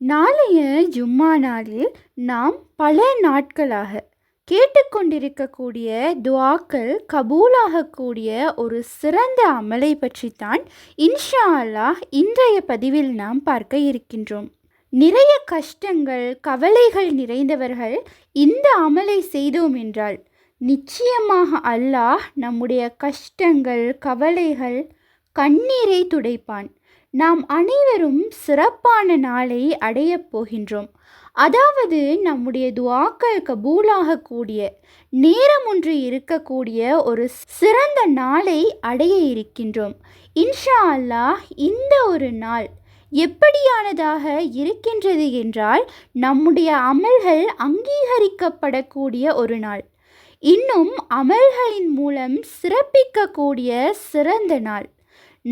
நாளைய ஜும்மா நாளில் நாம் பல நாட்களாக கேட்டுக்கொண்டிருக்கக்கூடிய துவாக்கள் கபூலாகக்கூடிய ஒரு சிறந்த அமலை பற்றித்தான் இன்ஷா அல்லாஹ் இன்றைய பதிவில் நாம் பார்க்க இருக்கின்றோம். நிறைய கஷ்டங்கள் கவலைகள் நிறைந்தவர்கள் இந்த அமலை செய்தோம் என்றால் நிச்சயமாக அல்லாஹ் நம்முடைய கஷ்டங்கள் கவலைகள் கண்ணீரை துடைப்பான். நாம் அனைவரும் சிறப்பான நாளை அடையப் போகின்றோம். அதாவது நம்முடைய துவாக்கள் கபூலாகக்கூடிய நேரம் ஒன்று இருக்கக்கூடிய ஒரு சிறந்த நாளை அடைய இருக்கின்றோம். இன்ஷா அல்லாஹ் இந்த ஒரு நாள் எப்படியானதாக இருக்கின்றது என்றால் நம்முடைய அமல்கள் அங்கீகரிக்கப்படக்கூடிய ஒரு நாள். இன்னும் அமல்களின் மூலம் சிறப்பிக்கக்கூடிய சிறந்த நாள்.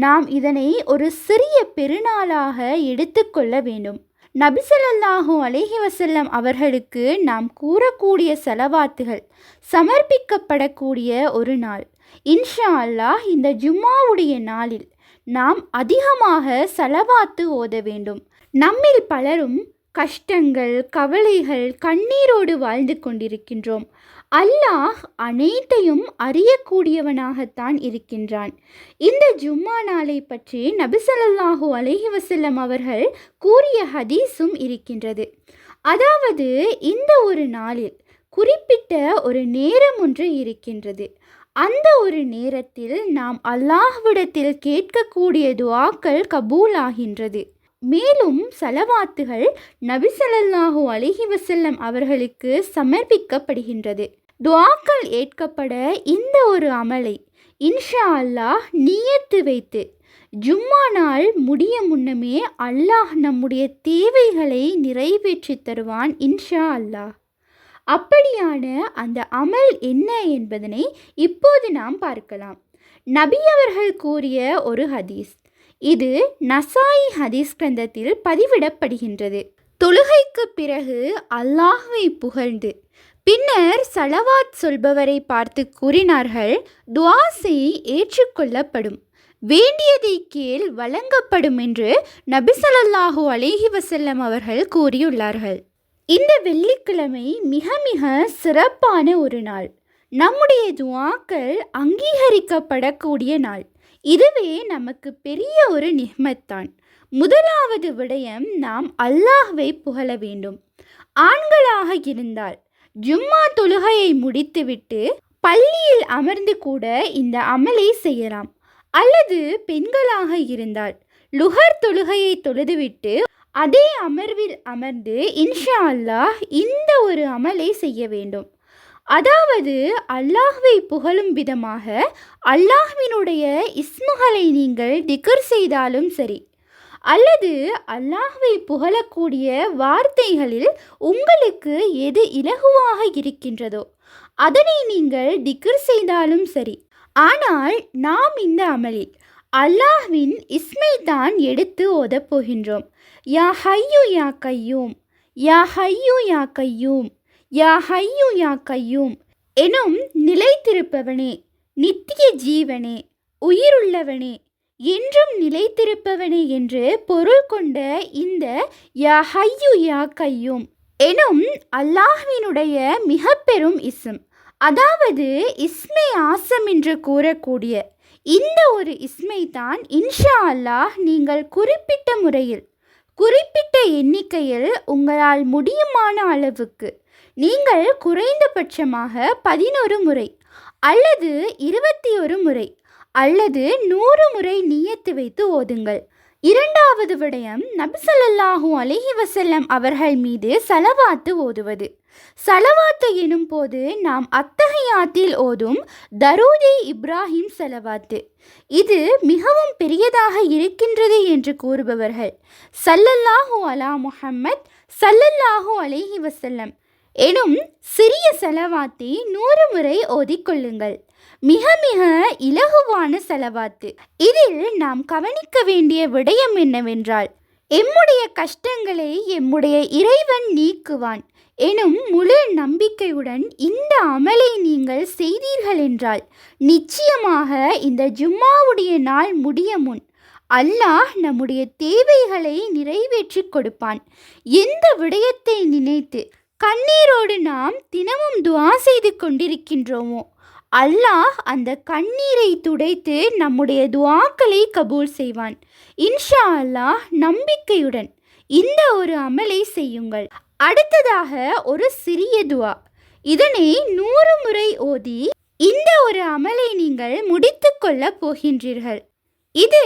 நாம் இதனை ஒரு சிறிய பெருநாளாக எடுத்துக்கொள்ள வேண்டும். நபிசல்லாஹூ அலேஹி வசல்லம் அவர்களுக்கு நாம் கூறக்கூடிய செலவாத்துகள் சமர்ப்பிக்கப்படக்கூடிய ஒரு நாள். இன்ஷா அல்லாஹ் இந்த ஜும்மாவுடைய நாளில் நாம் அதிகமாக செலவாத்து ஓத வேண்டும். நம்மில் பலரும் கஷ்டங்கள் கவலைகள் கண்ணீரோடு வாழ்ந்து கொண்டிருக்கின்றோம். அல்லாஹ் அனைத்தையும் அறியக்கூடியவனாகத்தான் இருக்கின்றான். இந்த ஜும்மா நாளை பற்றி நபிசல்லாஹூ அலஹி வசல்லம் அவர்கள் கூறிய ஹதீஸும் இருக்கின்றது. அதாவது இந்த ஒரு நாளில் குறிப்பிட்ட ஒரு நேரம் ஒன்று இருக்கின்றது. அந்த ஒரு நேரத்தில் நாம் அல்லாஹ்விடத்தில் கேட்கக்கூடிய துவாக்கள் கபூல் ஆகின்றது மேலும் சலவாத்துகள் நபிசல்லாஹூ அலிஹி வசல்லம் அவர்களுக்கு சமர்ப்பிக்கப்படுகின்றது. துவாக்கள் ஏற்கப்பட இந்த ஒரு அமலை இன்ஷா அல்லாஹ் நியத்து வைத்து ஜும்மா நாள் முடிய முன்னமே அல்லாஹ் நம்முடைய தேவைகளை நிறைவேற்றி தருவான் இன்ஷா அல்லாஹ். அப்படியான அந்த அமல் என்ன என்பதனை இப்போது நாம் பார்க்கலாம். நபி அவர்கள் கூறிய ஒரு ஹதீஸ். இது நசாயி ஹதீஸ் கிரந்தத்தில் பதிவிடப்படுகின்றது. தொழுகைக்கு பிறகு அல்லாஹுவை புகழ்ந்து பின்னர் சலவாத் சொல்பவரை பார்த்து கூறினார்கள் துவாசை ஏற்றுக்கொள்ளப்படும். வேண்டியதை கீழ் வழங்கப்படும் என்று நபிசல்லாஹூ அலேஹி வசல்லம் அவர்கள் கூறியுள்ளார்கள். இந்த வெள்ளிக்கிழமை மிக மிக சிறப்பான ஒரு நாள். நம்முடைய துவாக்கள் அங்கீகரிக்கப்படக்கூடிய நாள். இதுவே நமக்கு பெரிய ஒரு நிஹ்மத்தான் முதலாவது விடயம் நாம் அல்லாஹ்வை புகழ வேண்டும். ஆண்களாக இருந்தால் ஜும்மா தொழுகையை முடித்துவிட்டு பள்ளியில் அமர்ந்து கூட இந்த அமலை செய்யலாம். அல்லது பெண்களாக இருந்தால் லுகர் தொழுகையை தொழுதுவிட்டு அதே அமர்வில் அமர்ந்து இன்ஷா அல்லாஹ் இந்த ஒரு அமலை செய்ய வேண்டும். அதாவது அல்லாஹ்வை புகழும் விதமாக அல்லாஹ்வினுடைய இஸ்முகளை நீங்கள் திகர் செய்தாலும் சரி அல்லது அல்லாஹ்வை புகழக்கூடிய வார்த்தைகளில் உங்களுக்கு எது இலகுவாக இருக்கின்றதோ அதனை நீங்கள் திகர் செய்தாலும் சரி. ஆனால் நாம் இந்த அமலில் அல்லாஹ்வின் இஸ்மை தான் எடுத்து ஓதப் போகின்றோம். யா ஹையு யா கையூம் யா ஹையு யா கையூம். யா ஹையு யா கையும். எனும் நிலைத்திருப்பவனே நித்திய ஜீவனே உயிருள்ளவனே என்றும் நிலைத்திருப்பவனே என்று பொருள் கொண்ட இந்த யா ஹையு யா கையும். எனும் அல்லாஹ்வினுடைய மிக பெரும் இஸ்ம். அதாவது இஸ்மை ஆசம் என்று கூறக்கூடிய இந்த ஒரு இஸ்மை தான் இன்ஷா அல்லாஹ் நீங்கள் குறிப்பிட்ட முறையில் குறிப்பிட்ட எண்ணிக்கையில் உங்களால் முடியுமான அளவுக்கு நீங்கள் குறைந்தபட்சமாக பதினொரு முறை அல்லது இருபத்தி ஒரு முறை அல்லது நூறு முறை நீயத்து வைத்து ஓதுங்கள். இரண்டாவது விடயம் நபிசல்லாஹூ அலஹி வசல்லம் அவர்கள் மீது சலவாத்து ஓதுவது. சலவாத்து எனும் போது நாம் அத்தகையாத்தில் ஓதும் தரூதி இப்ராஹிம் சலவாத்து. இது மிகவும் பெரியதாக இருக்கின்றது என்று கூறுபவர்கள். சல்லல்லாஹு அலா முஹம்மத் சல்லல்லாஹு அலஹி வசல்லம் எனும் சிறிய செலவாத்தை நூறு முறை ஓதிக்கொள்ளுங்கள். மிக மிக இலகுவான செலவாத்து. இதில் நாம் கவனிக்க வேண்டிய விடயம் என்னவென்றால் எம்முடைய கஷ்டங்களை எம்முடைய இறைவன் நீக்குவான் எனும் முழு நம்பிக்கையுடன் இந்த அமலை நீங்கள் செய்தீர்கள் என்றால் நிச்சயமாக இந்த ஜும்மாவுடைய நாள் முடிய முன் அல்லாஹ் நம்முடைய தேவைகளை நிறைவேற்றி கொடுப்பான். எந்த விடயத்தை நினைத்து கண்ணீரோடு நாம் தினமும் துவா செய்து கொண்டிருக்கின்றோமோ? அல்லாஹ் அந்த கண்ணீரை துடைத்து நம்முடைய துவாக்களை கபூல் செய்வான். இன்ஷா அல்லாஹ் நம்பிக்கையுடன் இந்த ஒரு அமலை செய்யுங்கள். அடுத்ததாக ஒரு சிறிய துவா. இதனை நூறு முறை ஓதி இந்த ஒரு அமலை நீங்கள் முடித்து கொள்ள போகின்றீர்கள். இது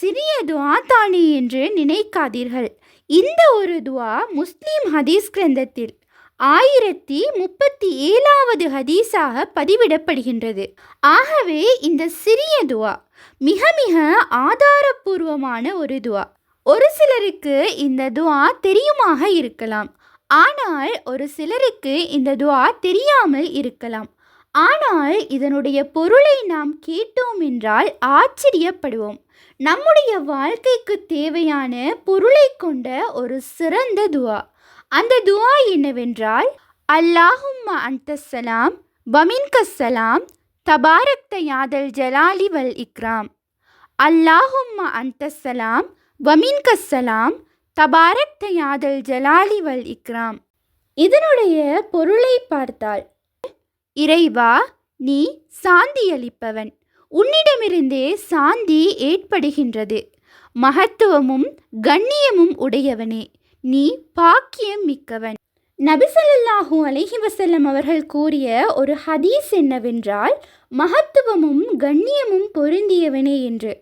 சிறிய துவா தானே என்று நினைக்காதீர்கள். இந்த ஒரு துவா முஸ்லீம் ஹதீஸ் கிரந்தத்தில் ஆயிரத்தி முப்பத்தி ஏழாவது ஹதீஸாக பதிவிடப்படுகின்றது. ஆகவே இந்த சிறிய துவா மிக மிக ஆதாரபூர்வமான ஒரு துவா. ஒரு சிலருக்கு இந்த துவா தெரியுமாக இருக்கலாம். ஆனால் ஒரு சிலருக்கு இந்த துவா தெரியாமல் இருக்கலாம். ஆனால் இதனுடைய பொருளை நாம் கேட்டோம் என்றால் ஆச்சரியப்படுவோம். நம்முடைய வாழ்க்கைக்கு தேவையான பொருளை கொண்ட ஒரு சிறந்த துவா. அந்த துவா என்னவென்றால் அல்லாஹும்ம அந்தசலாம் வமின்கசலாம் தபாரக்த யாதல் ஜலாலி வல் இக்ராம். அல்லாஹும்ம அந்தசலாம் வமின்கசலாம் தபாரக்த யாதல் ஜலாலி வல் இக்ராம். இதனுடைய பொருளை பார்த்தால் இறைவா நீ சாந்தியளிப்பவன் உன்னிடமிருந்தே சாந்தி ஏற்படுகின்றது. மகத்துவமும் கண்ணியமும் உடையவனே. நீ பாக்கியம் மிக்கவன். நபிசல்லாஹூ அலஹி வசல்லம் அவர்கள் கூறிய ஒரு ஹதீஸ் என்னவென்றால் மகத்துவமும் கண்ணியமும் பொருந்தியவனே என்று.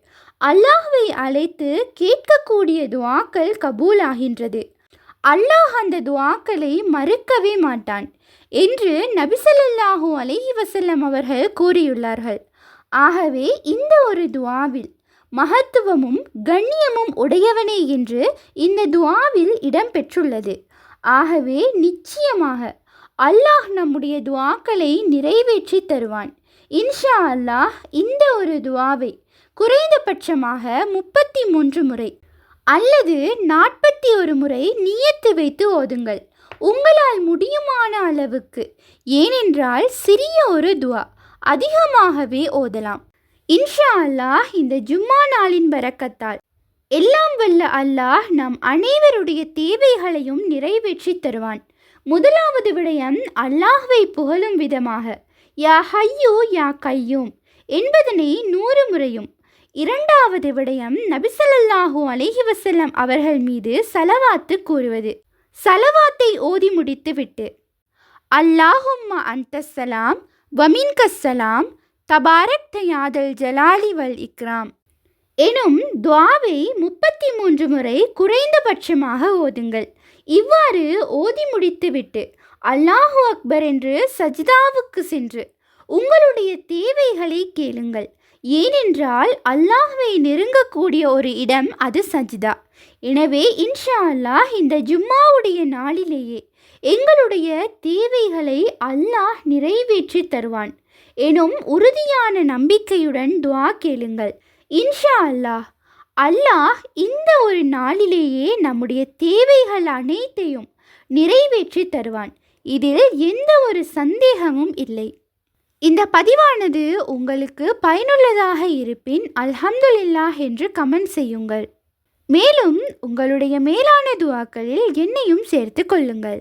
அல்லாஹுவை அழைத்து கேட்கக்கூடிய துவாக்கள் கபூலாகின்றது. அல்லாஹ் அந்த துவாக்களை மறுக்கவே மாட்டான் என்று நபிசல்லாஹூ அலஹி வசல்லம் அவர்கள் கூறியுள்ளார்கள். ஆகவே இந்த ஒரு துவாவில் மகத்துவமும் கண்ணியமும் உடையவனே என்று இந்த துவாவில் இடம்பெற்றுள்ளது ஆகவே நிச்சயமாக அல்லாஹ் நம்முடைய துவாக்களை நிறைவேற்றி தருவான். இன்ஷா அல்லாஹ் இந்த ஒரு துவாவை குறைந்தபட்சமாக முப்பத்தி மூன்று முறை அல்லது நாற்பத்தி ஒரு முறை நியத்து வைத்து ஓதுங்கள். உங்களால் முடியுமான அளவுக்கு. ஏனென்றால் சிறிய ஒரு துவா. அதிகமாகவே ஓதலாம். இன்ஷா அல்லாஹ் இந்த ஜும்மா நாளின் பரக்கத்தால் எல்லாம் வல்ல அல்லாஹ் நம் அனைவருடைய தேவைகளையும் நிறைவேற்றி தருவான். முதலாவது விடயம் அல்லாஹ்வை புகழும் விதமாக. யா ஹையூ யா கையூம். என்பதனை நூறு முறையும். இரண்டாவது விடயம் நபிசல்லாஹூ அலஹி வசல்லம் அவர்கள் மீது சலவாத்து கூறுவது. சலவாத்தை ஓதி முடித்துவிட்டு அந்த சலாம் வமின்கசலாம் தபாரக் தயாதல் ஜலாலி வல் இக்ராம். எனும் துவாவை முப்பத்தி மூன்று முறை குறைந்தபட்சமாக ஓதுங்கள். இவ்வாறு ஓதி முடித்துவிட்டு அல்லாஹு அக்பர் என்று சஜிதாவுக்கு சென்று உங்களுடைய தேவைகளை கேளுங்கள். ஏனென்றால் அல்லாஹுவை நெருங்கக்கூடிய ஒரு இடம் அது சஜிதா. எனவே இன்ஷா அல்லாஹ் இந்த ஜும்மாவுடைய நாளிலேயே எங்களுடைய தேவைகளை அல்லாஹ் நிறைவேற்றி தருவான். எனும் உறுதியான நம்பிக்கையுடன் துவா கேளுங்கள். இன்ஷா அல்லாஹ் அல்லாஹ் இந்த ஒரு நாளிலேயே நம்முடைய தேவைகள் அனைத்தையும் நிறைவேற்றி தருவான். இதில் எந்த ஒரு சந்தேகமும் இல்லை. இந்த பதிவானது உங்களுக்கு பயனுள்ளதாக இருப்பின் அல்ஹம்துலில்லாஹ் என்று கமெண்ட் செய்யுங்கள். மேலும் உங்களுடைய மேலான துவாக்களில் என்னையும் சேர்த்து கொள்ளுங்கள்.